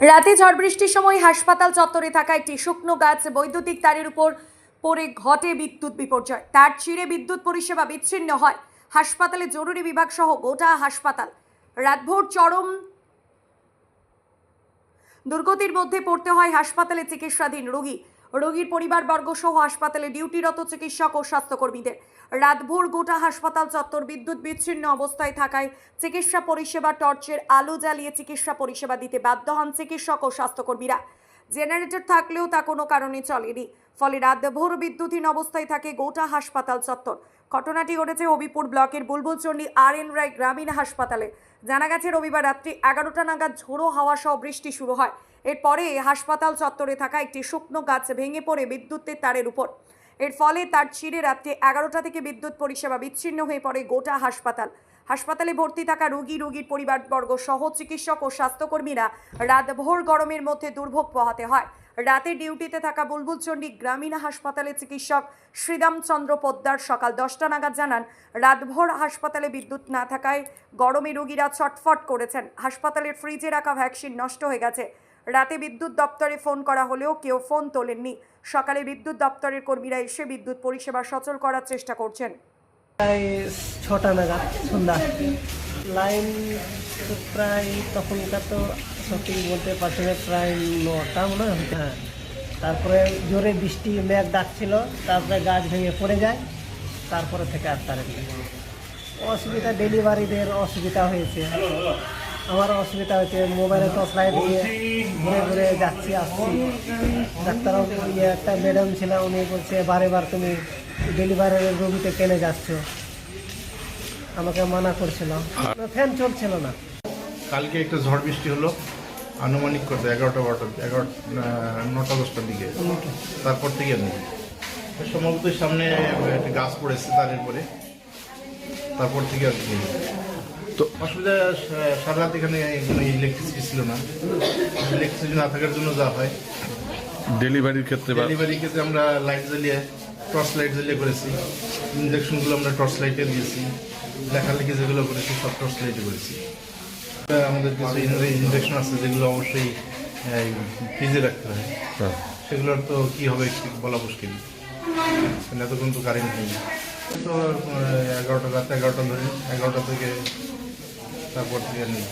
রাতে ঝড় বৃষ্টির সময় হাসপাতাল চত্বরে থাকা একটি শুকনো গাছ বৈদ্যুতিক তারের উপর পড়ে ঘটে বিদ্যুৎ বিপর্যয়। তার চিড়ে বিদ্যুৎ পরিষেবা বিচ্ছিন্ন হয়। হাসপাতালে জরুরি বিভাগ সহ গোটা হাসপাতাল। রাতভোর চরম দুর্গতির মধ্যে পড়তে হয় হাসপাতালে চিকিৎসাধীন রোগী। রোগীর পরিবারবর্গ সহ হাসপাতালে ডিউটিরত চিকিৎসক ও স্বাস্থ্যকর্মীদের। রাতভোর গোটা হাসপাতাল চত্বর বিদ্যুৎ বিচ্ছিন্ন অবস্থায় থাকায় চিকিৎসা পরিষেবা টর্চের আলো জ্বালিয়ে চিকিৎসা পরিষেবা দিতে বাধ্য হন চিকিৎসক ও স্বাস্থ্যকর্মীরা। জেনারেটর থাকলেও তা কোনো কারণে চলেনি। ফলে রাতভোর বিদ্যুৎহীন অবস্থায় থাকে গোটা হাসপাতাল চত্বর। ঘটনাটি ঘটেছে হবিপুর ব্লকের বুলবুলচন্ডী আর এন রায় গ্রামীণ হাসপাতালে। জানা গেছে, রবিবার রাত্রি এগারোটা নাগাদ ঝোড়ো হাওয়া সহ বৃষ্টি শুরু হয়। এরপরে হাসপাতাল চত্বরে থাকা একটি শুকনো গাছ ভেঙে পড়ে বিদ্যুতের তারের উপর। এর ফলে তার চিরে রাত্রি এগারোটা থেকে বিদ্যুৎ পরিষেবা বিচ্ছিন্ন হয়ে পড়ে গোটা হাসপাতাল। হাসপাতালে ভর্তি থাকা রোগী, রোগীর পরিবারবর্গ সহ চিকিৎসক ও স্বাস্থ্যকর্মীরা রাতভোর গরমের মধ্যে দুর্ভোগ পোহাতে হয়। রাতে ডিউটিতে থাকা বুলবুলচন্ডী গ্রামীণ হাসপাতালে চিকিৎসক শ্রীরামচন্দ্র পোদ্দার সকাল দশটা নাগাদ জানান, রাতভর হাসপাতালে বিদ্যুৎ না থাকায় গরমে রোগীরা ছটফট করেছেন। হাসপাতালের ফ্রিজে রাখা ভ্যাকসিন নষ্ট হয়ে গেছে। রাতে বিদ্যুৎ দপ্তরে ফোন করা হলেও কেউ ফোন তোলেননি। সকালে বিদ্যুৎ দপ্তরের কর্মীরা এসে বিদ্যুৎ পরিষেবা সচল করার চেষ্টা করছেন। প্রায় ছটা নাগাদ, সন্ধ্যা। লাইন প্রায় তখনকার তো সঠিক বলতে পারছি প্রায় নটা মনে হয় হ্যাঁ। তারপরে জোরে বৃষ্টি, মেঘ ডাকছিল তারপরে গাছ ভেঙে পড়ে যায়, তারপরে থেকে আর তার অসুবিধা ডেলিভারিদের অসুবিধা হয়েছে। আমার অসুবিধা হয়েছে, মোবাইলে টর্চ লাইট দিয়ে ঘুরে ঘুরে যাচ্ছি, আসছি। ডাক্তারবাবু ইয়ে একটা ম্যাডাম ছিল, উনি বলছে, বারে বার তুমি ডেলিভারির রুগীতে কেনে যাচ্ছ? আমাকে মানা করছিল। ফ্যান চলছিল না। কালকে একটা ঝড় বৃষ্টি হলো। আনুমানিক কত এগারোটা বারোটা এগারো নটা দশটার দিকে। তারপর থেকে নেই সম্ভবত সামনে একটা গাছ পড়েছে তারের পরে। তারপর থেকে আর কি। তো অসুবিধা সারা রাত এখানে কোনো ইলেকট্রিসিটি ছিল না। ইলেকট্রিসিটি না থাকার জন্য যা হয়। ডেলিভারির ক্ষেত্রে বা ডেলিভারি ক্ষেত্রে আমরা লাইট জ্বালিয়ে টর্চ লাইট জ্বালিয়ে করেছি। ইঞ্জেকশনগুলো আমরা টর্চ লাইটে দিয়েছি। লেখালেখি যেগুলো করেছি সব টর্চ লাইটে করেছি। আমাদের কিছু ইঞ্জেকশন আছে যেগুলো অবশ্যই ফ্রিজে রাখতে হয়। হ্যাঁ। সেগুলোর তো কি হবে বলা মুশকিল। এতক্ষণ তো কারেন্ট নেই। তো এগারোটা রাত এগারোটা ধরে এগারোটা থেকে তারপর থেকে নেই।